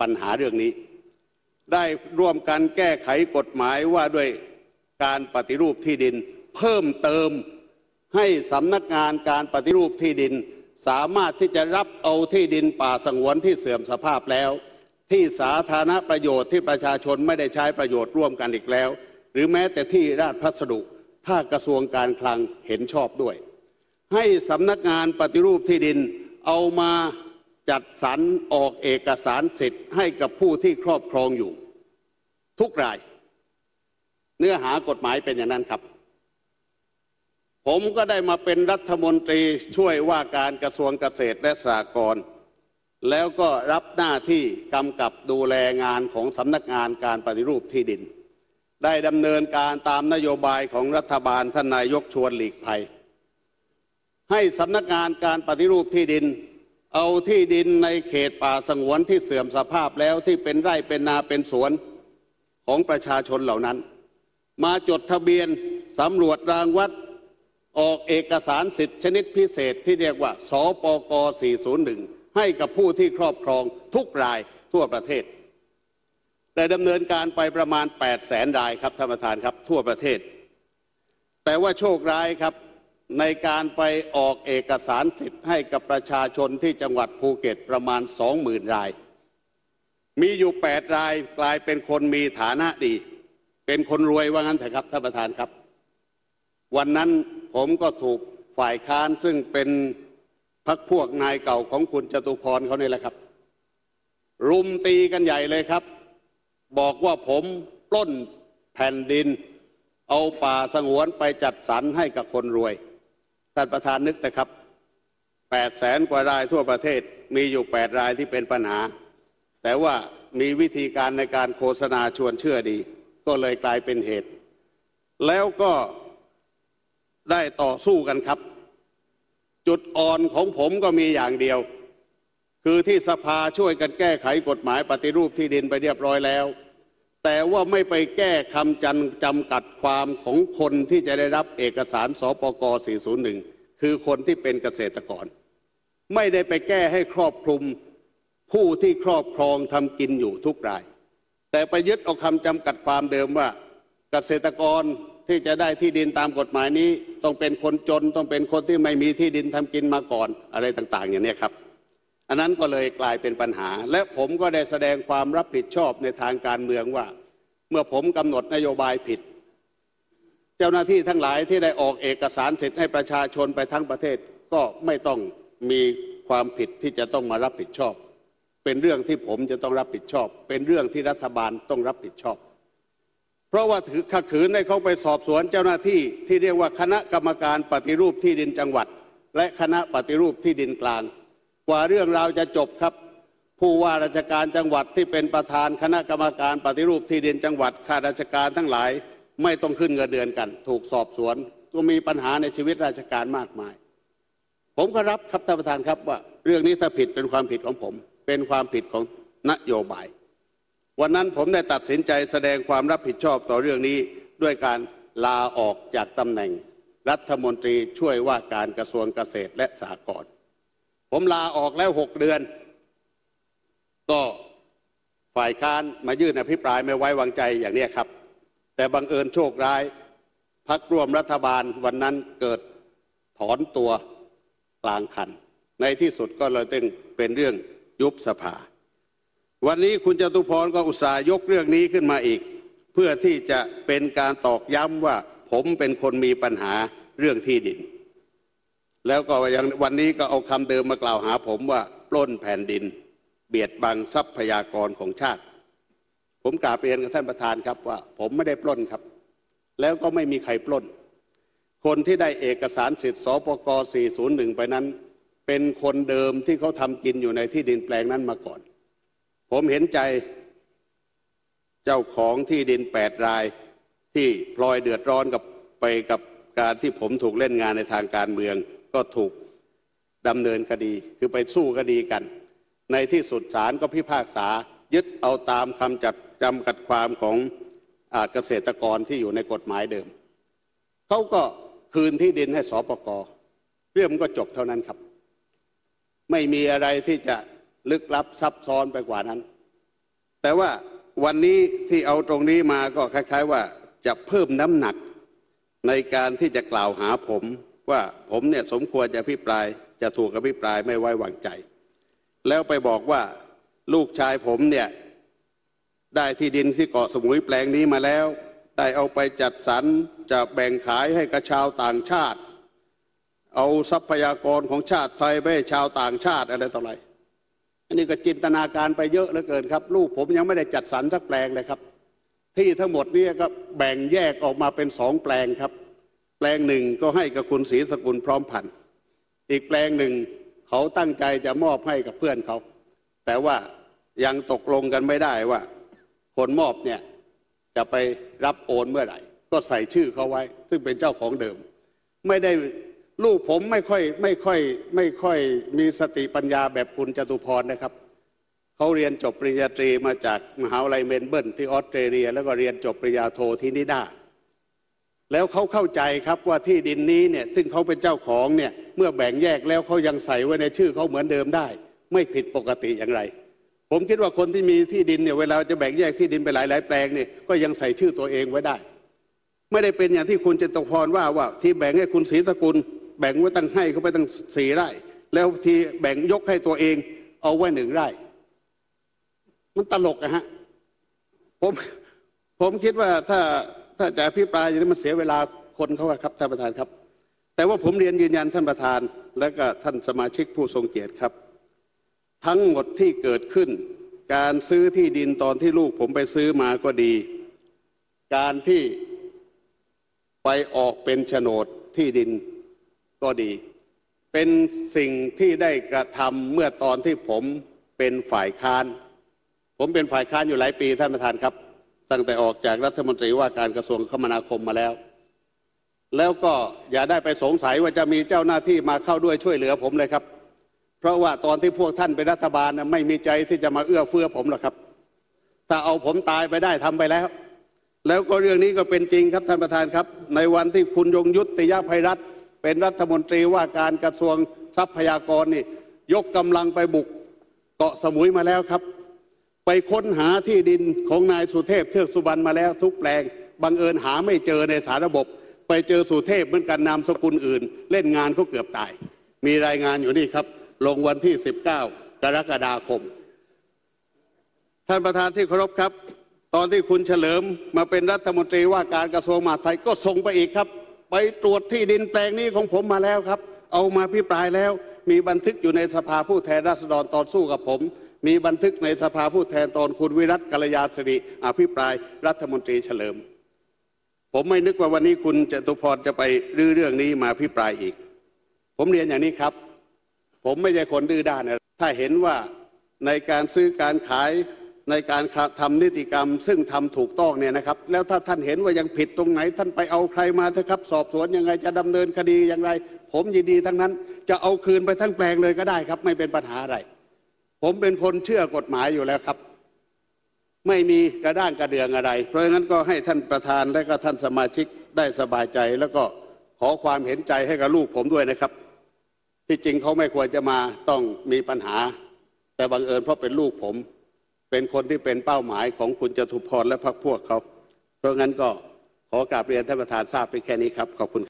ปัญหาเรื่องนี้ ได้ร่วมกันแก้ไขกฎหมายว่าด้วยการปฏิรูปที่ดิน เพิ่มเติมให้สำนักงานการปฏิรูปที่ดิน สามารถที่จะรับเอาที่ดินป่าสงวนที่เสื่อมสภาพแล้ว ที่สาธารณประโยชน์ที่ประชาชนไม่ได้ใช้ประโยชน์ร่วมกันอีกแล้ว หรือแม้แต่ที่ราชพัสดุถ้ากระทรวงการคลังเห็นชอบด้วย ให้สำนักงานปฏิรูปที่ดินเอามา จัดสรรออกเอกสารสิทธิ์ให้กับผู้ที่ครอบครองอยู่ ทุกราย เนื้อหากฎหมายเป็นอย่างนั้นครับ ผมก็ได้มาเป็นรัฐมนตรีช่วยว่าการกระทรวงเกษตรและสหกรณ์แล้วก็รับหน้าที่กำกับดูแลงานของสำนักงานการปฏิรูปที่ดิน ได้ดำเนินการตามนโยบายของรัฐบาลท่านนายกชวนหลีกภัย ให้สำนักงานการปฏิรูปที่ดิน เอาที่ดินในเขตป่าสงวนที่เสื่อมสภาพแล้วที่เป็นไร่เป็นนาเป็นสวนของประชาชนเหล่านั้น มาจดทะเบียนสำรวจรางวัดออกเอกสารสิทธิชนิดพิเศษที่เรียกว่าสปก 401 ให้กับผู้ที่ครอบครองทุกรายทั่วประเทศ แต่ดำเนินการไปประมาณ 8 0 0แสนรายครับท่านประธานครับทั่วประเทศ แต่ว่าโชคร้ายครับ ในการไปออกเอกสารสิทธิ์ให้กับประชาชนที่จังหวัดภูเก็ตประมาณ20,000ราย มีอยู่8รายกลายเป็นคนมีฐานะดี เป็นคนรวยว่างั้นเถอะครับท่านประธานครับ วันนั้นผมก็ถูกฝ่ายค้านซึ่งเป็นพักพวกนายเก่าของคุณจตุพรเขาเนี่ยแหละครับ รุมตีกันใหญ่เลยครับ บอกว่าผมปล้นแผ่นดิน เอาป่าสงวนไปจัดสรรให้กับคนรวย ท่านประธานนึกแต่ครับแปดแสนกว่ารายทั่วประเทศมีอยู่แปดรายที่เป็นปัญหา แต่ว่ามีวิธีการในการโฆษณาชวนเชื่อดี ก็เลยกลายเป็นเหตุ แล้วก็ได้ต่อสู้กันครับ จุดอ่อนของผมก็มีอย่างเดียว คือที่สภาช่วยกันแก้ไขกฎหมายปฏิรูปที่ดินไปเรียบร้อยแล้ว แต่ว่าไม่ไปแก้คำจันจำกัดความของคนที่จะได้รับเอกสารสปก 401 คือคนที่เป็นเกษตรกร ไม่ได้ไปแก้ให้ครอบคลุมผู้ที่ครอบครองทำกินอยู่ทุกราย แต่ไปยึดเอาคำจำกัดความเดิมว่า เกษตรกรที่จะได้ที่ดินตามกฎหมายนี้ ต้องเป็นคนจนต้องเป็นคนที่ไม่มีที่ดินทำกินมาก่อนอะไรต่าง ๆ อย่างนี้ครับ อันนั้นก็เลยกลายเป็นปัญหา และผมก็ได้แสดงความรับผิดชอบในทางการเมืองว่า เมื่อผมกำหนดนโยบายผิด เจ้าหน้าที่ทั้งหลายที่ได้ออกเอกสารสิทธิ์ให้ประชาชนไปทั้งประเทศก็ไม่ต้องมีความผิดที่จะต้องมารับผิดชอบ เป็นเรื่องที่ผมจะต้องรับผิดชอบ เป็นเรื่องที่รัฐบาลต้องรับผิดชอบ เพราะว่าถือขัดขืนให้เขาไปสอบสวนเจ้าหน้าที่ที่เรียกว่าคณะกรรมการปฏิรูปที่ดินจังหวัด และคณะปฏิรูปที่ดินกลาง ว่าเรื่องราวจะจบครับ ผู้ว่าราชการจังหวัดที่เป็นประธานคณะกรรมการปฏิรูปที่ดินจังหวัดข้าราชการทั้งหลายไม่ต้องขึ้นเงินเดือนกัน ถูกสอบสวนก็มีปัญหาในชีวิตราชการมากมาย ผมก็รับครับท่านประธานครับว่า เรื่องนี้ถ้าผิดเป็นความผิดของผม เป็นความผิดของนโยบาย วันนั้นผมได้ตัดสินใจแสดงความรับผิดชอบต่อเรื่องนี้ด้วยการลาออกจากตำแหน่ง รัฐมนตรีช่วยว่าการกระทรวงเกษตรและสหกรณ์ ผมลาออกแล้วหกเดือน ก็ฝ่ายค้านมายื่นอภิปรายไม่ไว้วางใจอย่างนี้ครับ แต่บังเอิญโชคร้ายพักร่วมรัฐบาลวันนั้นเกิดถอนตัวกลางคัน ในที่สุดก็เลยต้องเป็นเรื่องยุบสภา วันนี้คุณจตุพรก็อุตส่าห์ยกเรื่องนี้ขึ้นมาอีก เพื่อที่จะเป็นการตอกย้ำว่าผมเป็นคนมีปัญหาเรื่องที่ดิน แล้วก็ยังวันนี้ก็เอาคำเดิมมากล่าวหาผมว่าปล้นแผ่นดิน เบียดบังทรัพยากรของชาติ ผมกราบเรียนกับท่านประธานครับว่า ผมไม่ได้ปล้นครับ แล้วก็ไม่มีใครปล้น คนที่ได้เอกสารสิทธิ์สปก401 ไปนั้น เป็นคนเดิมที่เขาทำกินอยู่ในที่ดินแปลงนั้นมาก่อน ผมเห็นใจเจ้าของที่ดินแปดรายที่พลอยเดือดร้อนกับไปกับการที่ผมถูกเล่นงานในทางการเมือง ก็ถูกดำเนินคดีคือไปสู้คดีกัน ในที่สุดศาลก็พิพากษายึดเอาตามคำจัดจำกัดความของอาเกษตรกรที่อยู่ในกฎหมายเดิม เขาก็คืนที่ดินให้สปกเรื่องมันก็จบเท่านั้นครับ ไม่มีอะไรที่จะลึกลับซับซ้อนไปกว่านั้น แต่ว่าวันนี้ที่เอาตรงนี้มาก็คล้าย ๆ ว่าจะเพิ่มน้ำหนักในการที่จะกล่าวหาผม ว่าผมเนี่ยสมควรจะพิปรายจะถูกอภิปรายไม่ไว้วางใจ แล้วไปบอกว่าลูกชายผมเนี่ยได้ที่ดินที่เกาะสมุยแปลงนี้มาแล้ว ได้เอาไปจัดสรรจะแบ่งขายให้กับชาวต่างชาติ เอาทรัพยากรของชาติไทยไปให้ชาวต่างชาติอะไรต่ออะไรอันนี้ก็จินตนาการไปเยอะเหลือเกินครับ ลูกผมยังไม่ได้จัดสรรสักแปลงเลยครับ ที่ทั้งหมดนี้ก็แบ่งแยกออกมาเป็นสองแปลงครับ แปลงหนึ่งก็ให้กับคุณศรีสกุลพร้อมพันธ์อีกแปลงหนึ่งเขาตั้งใจจะมอบให้กับเพื่อนเขา แต่ว่ายังตกลงกันไม่ได้ว่า คนมอบเนี่ยจะไปรับโอนเมื่อไหร่ ก็ใส่ชื่อเขาไว้ ซึ่งเป็นเจ้าของเดิม ไม่ได้ลูกผมไม่ค่อยไม่ค่อยไม่ค่อยมีสติปัญญาแบบคุณจตุพรนะครับเขาเรียนจบปริญญาตรีมาจากมหาวิทยาลัยเมลเบิร์นที่ออสเตรเลีย แล้วก็เรียนจบปริญญาโทที่นิด้า แล้วเขาเข้าใจครับว่าที่ดินนี้เนี่ยซึ่งเขาเป็นเจ้าของเนี่ยเมื่อแบ่งแยกแล้วเขายังใส่ไว้ในชื่อเขาเหมือนเดิมได้ ไม่ผิดปกติอย่างไร ผมคิดว่าคนที่มีที่ดินเนี่ยเวลาจะแบ่งแยกที่ดินไปหลายๆแปลงเนี่ยก็ยังใส่ชื่อตัวเองไว้ได้ ไม่ได้เป็นอย่างที่คุณจตุพรว่าว่าที่แบ่งให้คุณศรีสกุล แบ่งไว้ตั้งให้เขาไปตั้งสี่ไร่ แล้วที่แบ่งยกให้ตัวเองเอาไว้หนึ่งไร่ มันตลกอะฮะผมผมคิดว่าถ้า ถ้าจะอภิปรายอย่างนี้มันเสียเวลาคนเขาครับท่านประธานครับ แต่ว่าผมเรียนยืนยันท่านประธาน และก็ท่านสมาชิกผู้ทรงเกียรติครับ ทั้งหมดที่เกิดขึ้น การซื้อที่ดินตอนที่ลูกผมไปซื้อมาก็ดี การที่ไปออกเป็นโฉนดที่ดินก็ดี เป็นสิ่งที่ได้กระทำเมื่อตอนที่ผมเป็นฝ่ายค้าน ผมเป็นฝ่ายค้านอยู่หลายปีท่านประธานครับ ตั้งแต่ออกจากรัฐมนตรีว่าการกระทรวงคมนาคมมาแล้ว แล้วก็อย่าได้ไปสงสัยว่าจะมีเจ้าหน้าที่มาเข้าด้วยช่วยเหลือผมเลยครับ เพราะว่าตอนที่พวกท่านเป็นรัฐบาลไม่มีใจที่จะมาเอื้อเฟื้อผมหรอกครับ ถ้าเอาผมตายไปได้ทำไปแล้ว แล้วก็เรื่องนี้ก็เป็นจริงครับท่านประธานครับ ในวันที่คุณยงยุติยภัยรัฐเป็นรัฐมนตรีว่าการกระทรวงทรัพยากรนี่ ยกกำลังไปบุกเกาะสมุยมาแล้วครับ ไปค้นหาที่ดินของนายสุเทพเทือกสุบรรณมาแล้วทุกแปลง บังเอิญหาไม่เจอในสารระบบ ไปเจอสุเทพเหมือนกันนามสกุลอื่น เล่นงานเขาเกือบตาย มีรายงานอยู่นี่ครับ ลงวันที่ 19 กรกฎาคม ท่านประธานที่เคารพครับ ตอนที่คุณเฉลิมมาเป็นรัฐมนตรีว่าการกระทรวงมหาดไทยก็ส่งไปอีกครับ ไปตรวจที่ดินแปลงนี้ของผมมาแล้วครับ เอามาพิปรายแล้ว มีบันทึกอยู่ในสภาผู้แทนราษฎรตอนสู้กับผม มีบันทึกในสภาผู้แทนตอนคุณวิรัตกัลยาสิริอภิปรายรัฐมนตรีเฉลิม ผมไม่นึกว่าวันนี้คุณจตุพรจะไปรื้อเรื่องนี้มาพิปรายอีก ผมเรียนอย่างนี้ครับ ผมไม่ใช่คนดื้อด้านนะถ้าเห็นว่าในการซื้อการขายในการทำนิติกรรม ซึ่งทำถูกต้องเนี่ยนะครับ แล้วถ้าท่านเห็นว่ายังผิดตรงไหน ท่านไปเอาใครมาเถอะครับ สอบสวนยังไงจะดำเนินคดีอย่างไร ผมยินดีทั้งนั้น จะเอาคืนไปทั้งแปลงเลยก็ได้ครับ ไม่เป็นปัญหาอะไร ผมเป็นคนเชื่อกฎหมายอยู่แล้วครับ ไม่มีกระด้างกระเดืองอะไร เพราะงั้นก็ให้ท่านประธานและก็ท่านสมาชิกได้สบายใจ แล้วก็ขอความเห็นใจให้กับลูกผมด้วยนะครับ ที่จริงเขาไม่ควรจะมาต้องมีปัญหา แต่บังเอิญเพราะเป็นลูกผม เป็นคนที่เป็นเป้าหมายของคุณจตุพรและพรรคพวกเขา เพราะงั้นก็ขอกราบเรียนท่านประธานทราบไปแค่นี้ครับขอบคุณ